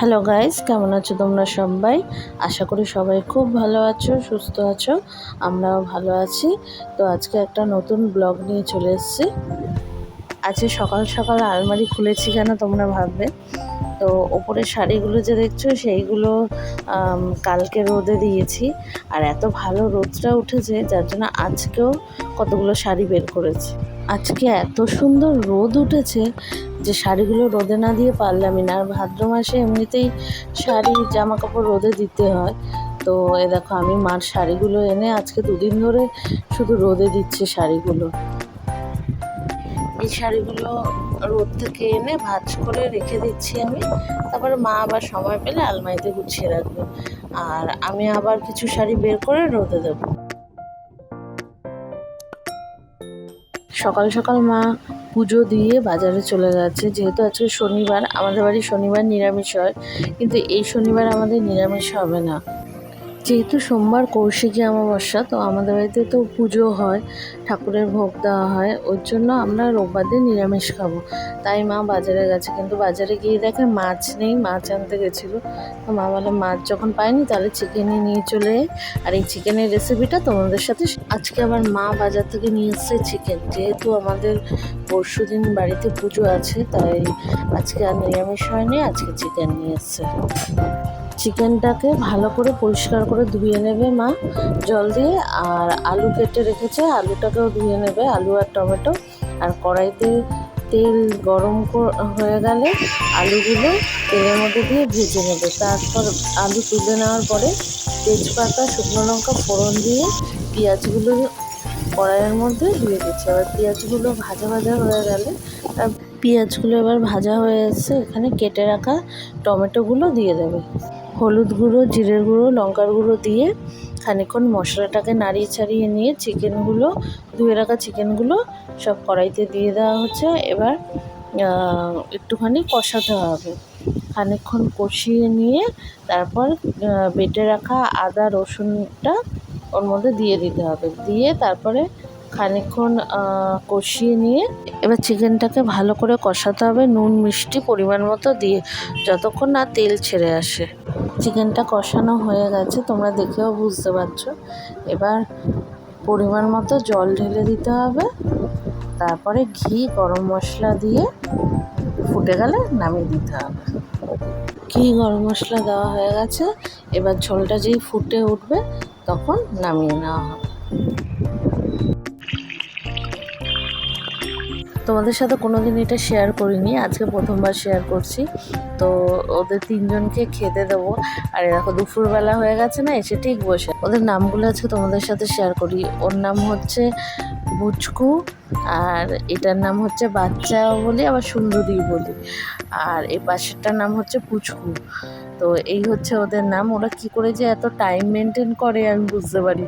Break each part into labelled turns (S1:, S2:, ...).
S1: Hello guys কেমন আছো তোমরা সবাই? আশা করি সবাই খুব ভালো আছো, সুস্থ আছো, আমরাও ভালো আছি। তো আজকে একটা নতুন ব্লগ নিয়ে চলে এসেছি। আজকে সকাল সকাল আলমারি খুলেছি কেন তোমরা ভাববে? তো ওপরে শাড়িগুলো যে দেখছ, সেইগুলো কালকে রোদে দিয়েছি। আর এত ভালো রোদটা উঠেছে, যার জন্য আজকেও কতগুলো শাড়ি বের করেছি। আজকে এত সুন্দর রোদ উঠেছে যে শাড়িগুলো রোদে না দিয়ে পারলামই না। আর ভাদ্র মাসে এমনিতেই শাড়ি জামা কাপড় রোদে দিতে হয়। তো এ দেখো, আমি মার শাড়িগুলো এনে আজকে দুদিন ধরে শুধু রোদে দিচ্ছে শাড়িগুলো। এই শাড়িগুলো রোদ থেকে এনে ভাজ করে রেখে দিচ্ছি আমি। তারপরে মা আবার সময় পেলে আলমারিতে গুছিয়ে রাখবে। আর আমি আবার কিছু শাড়ি বের করে রোদে দেবো। সকাল সকাল মা পুজো দিয়ে বাজারে চলে যাচ্ছে। যেহেতু আজকে শনিবার, আমাদের বাড়ি শনিবার নিরামিষ হয়, কিন্তু এই শনিবার আমাদের নিরামিষ হবে না। যেহেতু সোমবার কৌশিকী অমাবস্যা, তো আমাদের বাড়িতে তো পুজো হয়, ঠাকুরের ভোগ দেওয়া হয়, ওর জন্য আমরা রোববার দিন নিরামিষ খাব। তাই মা বাজারে গেছে, কিন্তু বাজারে গিয়ে দেখে মাছ নেই, মাছ আনতে গেছিল। তো মা বলে, মাছ যখন পায়নি তাহলে চিকেনই নিয়ে চলে। আর এই চিকেনের রেসিপিটা তোমাদের সাথে আজকে আবার মা বাজার থেকে নিয়ে এসছে চিকেন যেহেতু আমাদের পরশু দিন বাড়িতে পুজো আছে, তাই আজকে আর নিরামিষ হয়নি, আজকে চিকেন নিয়ে এসছে। চিকেনটাকে ভালো করে পরিষ্কার করে ধুয়ে নেবে মা, জল দিয়ে। আর আলু কেটে রেখেছে, আলুটাকেও ধুয়ে নেবে, আলু আর টমেটো। আর কড়াইতে তেল গরম হয়ে গেলে আলুগুলো তেলের মধ্যে দিয়ে ভেজে নেবে। তারপর আলু তুলে নেওয়ার পরে তেজপাতা, শুকনো লঙ্কা, ফোড়ন দিয়ে পেঁয়াজগুলো কড়াইয়ের মধ্যে দিয়ে দিচ্ছে। এবার পেঁয়াজগুলো ভাজা ভাজা হয়ে গেলে পেঁয়াজগুলো এবার ভাজা হয়ে এসছে। এখানে কেটে রাখা টমেটোগুলো দিয়ে দেবে। হলুদ গুঁড়ো জিরের গুঁড়ো লঙ্কার গুঁড়ো দিয়ে খানিকক্ষণ মশলাটাকে নাড়িয়ে ছাড়িয়ে নিয়ে চিকেনগুলো ধুয়ে রাখা চিকেনগুলো সব কড়াইতে দিয়ে দেওয়া হচ্ছে। এবার একটুখানি কষাতে হবে। খানিকক্ষণ কষিয়ে নিয়ে তারপর বেটে রাখা আদা রসুনটা ওর মধ্যে দিয়ে দিতে হবে। দিয়ে তারপরে খানিকক্ষণ আহ, কষিয়ে নিয়ে এবার চিকেনটাকে ভালো করে কষাতে হবে নুন মিষ্টি পরিমাণ মতো দিয়ে যতক্ষণ না তেল ছেড়ে আসে। চিকেনটা কষানো হয়ে গেছে, তোমরা দেখেও বুঝতে পারছ। এবার পরিমাণ মতো জল ঢেলে দিতে হবে। তারপরে ঘি, গরম মশলা দিয়ে ফুটে গেলে নামিয়ে দিতে হবে। ঘি, গরম মশলা দেওয়া হয়ে গেছে। এবার ঝোলটা যেই ফুটে উঠবে, তখন নামিয়ে নেওয়া হবে। তোমাদের সাথে কোনোদিন এটা শেয়ার করিনি। আজকে প্রথমবার শেয়ার করছি। তো ওদের তিনজনকে খেতে দেবো। আর দেখো, দুপুরবেলা হয়ে গেছে না, এসে ঠিক বসে। ওদের নামগুলো আজকে তোমাদের সাথে শেয়ার করি। ওর নাম হচ্ছে বুচকু, আর এটার নাম হচ্ছে বাচ্চা বলি, আবার সুন্দরী বলি। আর এই পাশেরটার নাম হচ্ছে পুচকু। তো এই হচ্ছে ওদের নাম। ওরা কি করে যে এত টাইম মেনটেন করে আমি বুঝতে পারি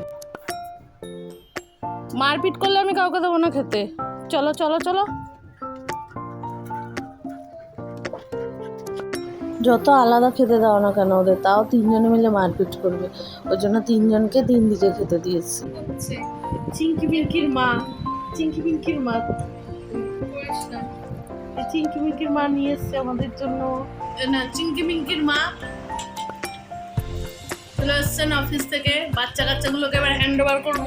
S1: মারপিট করলে আমি কাউকে দেবো না খেতে। চলো চলো চলো। যত আলাদা খেতে দাও না কেন ওদের তাও তিনজনে মিলে মারপিট করবে। ওই জন্য তিনজনকে তিন দিকে খেতে দিয়েছি।
S2: হচ্ছে চিঙ্কি মিল্কির মা চিঙ্কি মিল্কির মা। চিঙ্কি মিল্কির মা নিয়ে এসছে আমাদের জন্য। না চিঙ্কি মিল্কির মা চলে এসছেন অফিস থেকে। বাচ্চা কাচ্চাগুলোকে এবার হ্যান্ড ওভার করব।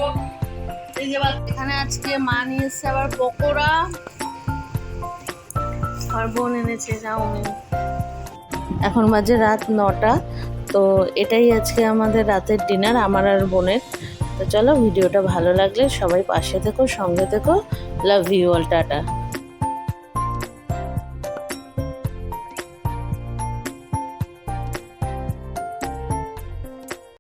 S1: এখানে আজকে মা নিয়ে এসছে আবার পকোড়া। আর বোন এনেছে চাউমিন এখন মাঝে রাত নটা, তো এটাই আজকে আমাদের রাতের ডিনার আমার আর বোনের। তো চলো, ভিডিওটা ভালো লাগলে সবাই পাশে থেকো, সঙ্গে থেকো। Love you all tata.